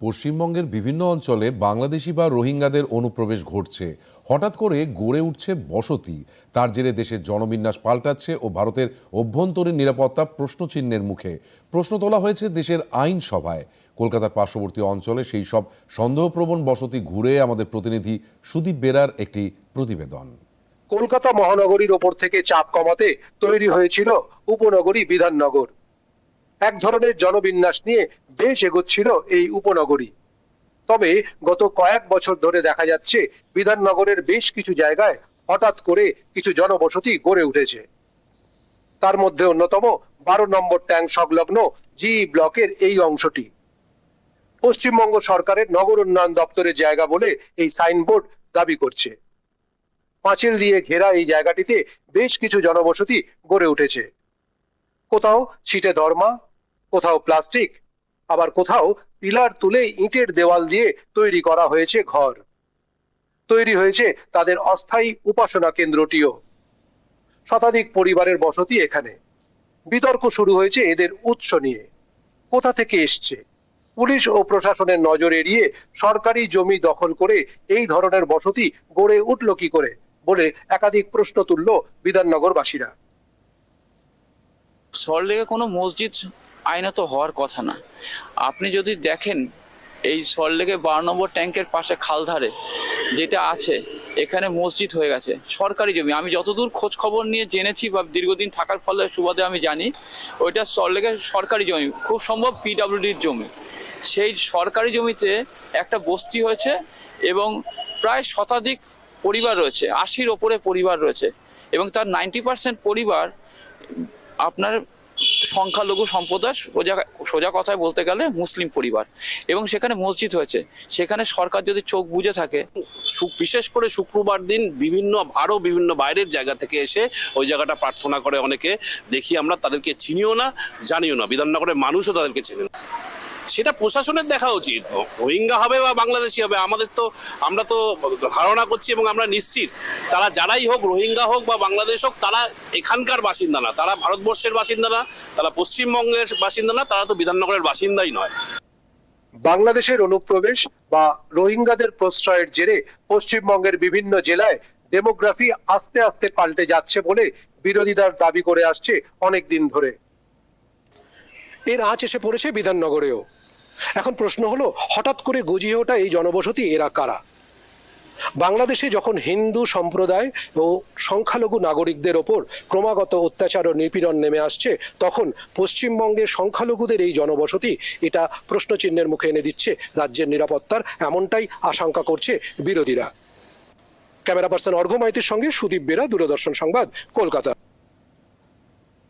পশ্চিমবঙ্গের বিভিন্ন অঞ্চলে বাংলাদেশি বা রোহিঙ্গাদের অনুপ্রবেশ ঘটছে। হঠাৎ করে গড়ে উঠছে বসতি। তার জেরে দেশের জনবিন্যাস পাল্টাচ্ছে ও ভারতের অভ্যন্তরীণ নিরাপত্তা প্রশ্নচিহ্নের মুখে। প্রশ্ন তোলা হয়েছে দেশের আইনসভায়। কলকাতার পার্শ্ববর্তী অঞ্চলে সেই সব সন্দেহপ্রবণ বসতি ঘুরে আমাদের প্রতিনিধি সুদীপ বেরার একটি প্রতিবেদন। কলকাতা মহানগরীর ওপর থেকে চাপ কমাতে তৈরি হয়েছিল উপনগরী বিধাননগর। এক ধরনের জনবিন্যাস নিয়ে বেশ এগোচ্ছিল এই উপনগরী। তবে গত কয়েক বছর ধরে দেখা যাচ্ছে, বিধাননগরের বেশ কিছু জায়গায় হঠাৎ করে কিছু জনবসতি গড়ে উঠেছে। তার মধ্যে অন্যতম বারো নম্বর ট্যাঙ্ক সংলগ্ন জি ব্লকের এই অংশটি। পশ্চিমবঙ্গ সরকারের নগর উন্নয়ন দপ্তরের জায়গা বলে এই সাইনবোর্ড দাবি করছে। পাঁচিল দিয়ে ঘেরা এই জায়গাটিতে বেশ কিছু জনবসতি গড়ে উঠেছে। কোথাও ছিটে দরমা কোথাও প্লাস্টিক, আবার কোথাও পিলার তুলে ইটের দেওয়াল দিয়ে তৈরি করা হয়েছে ঘর। তৈরি হয়েছে তাদের অস্থায়ী উপাসনা কেন্দ্রটিও। শতাধিক পরিবারের বসতি এখানে। বিতর্ক শুরু হয়েছে এদের উৎস নিয়ে। কোথা থেকে এসছে? পুলিশ ও প্রশাসনের নজর এড়িয়ে সরকারি জমি দখল করে এই ধরনের বসতি গড়ে উঠল কি করে বলে একাধিক প্রশ্ন তুলল বিধাননগরবাসীরা। সল্টলেকে কোনো মসজিদ আইনত হওয়ার কথা না। আপনি যদি দেখেন এই সল্টলেকে বারো নম্বর ট্যাঙ্কের পাশে খালধারে যেটা আছে, এখানে মসজিদ হয়ে গেছে। সরকারি জমি। আমি যতদূর খোঁজ খবর নিয়ে জেনেছি বা দীর্ঘদিন থাকার ফলে সুবাদে আমি জানি, ওইটা সল্টলেকের সরকারি জমি। খুব সম্ভব পিডাব্লিউডির জমি। সেই সরকারি জমিতে একটা বস্তি হয়েছে এবং প্রায় শতাধিক পরিবার রয়েছে, আশির ওপরে পরিবার রয়েছে এবং তার নাইনটি পার্সেন্ট পরিবার আপনার সংখ্যালঘু সম্প্রদায় সোজা সোজা কথায় বলতে গেলে মুসলিম পরিবার। এবং সেখানে মসজিদ হয়েছে। সেখানে সরকার যদি চোখ বুঝে থাকে বিশেষ করে শুক্রবার দিন বিভিন্ন আরও বিভিন্ন বাইরের জায়গা থেকে এসে ওই জায়গাটা প্রার্থনা করে অনেকে। দেখি আমরা তাদেরকে চিনিও না, জানিও না। বিধাননগরের মানুষও তাদেরকে চেনে না। সেটা প্রশাসনের দেখা উচিত। রোহিঙ্গা হবে বা বাংলাদেশি হবে আমাদের তো আমরা তো ধারণা করছি এবং আমরা নিশ্চিত তারা যারাই হোক রোহিঙ্গা হোক বা বাংলাদেশ হোক তারা এখানকার বাসিন্দা না তারা ভারতবর্ষের বাসিন্দা না তারা পশ্চিমবঙ্গের বাসিন্দা না তারা তো বিধাননগরের বাসিন্দাই নয়। বাংলাদেশের অনুপ্রবেশ বা রোহিঙ্গাদের প্রশ্রয়ের জেরে পশ্চিমবঙ্গের বিভিন্ন জেলায় ডেমোগ্রাফি আস্তে আস্তে পাল্টে যাচ্ছে বলে বিরোধীদের দাবি করে আসছে অনেক দিন ধরে। এর আঁচ এসে পড়েছে বিধাননগরেও। এখন প্রশ্ন হলো, হঠাৎ করে গজিয়ে ওঠা এই জনবসতি এরা কারা? বাংলাদেশে যখন হিন্দু সম্প্রদায় ও সংখ্যালঘু নাগরিকদের ওপর ক্রমাগত অত্যাচার ও নিপীড়ন নেমে আসছে, তখন পশ্চিমবঙ্গের সংখ্যালঘুদের এই জনবসতি এটা প্রশ্নচিহ্নের মুখে এনে দিচ্ছে রাজ্যের নিরাপত্তার এমনটাই আশঙ্কা করছে বিরোধীরা। ক্যামেরা পার্সন অর্ঘ মাইতির সঙ্গে সুদীপ বেরা, দূরদর্শন সংবাদ, কলকাতা।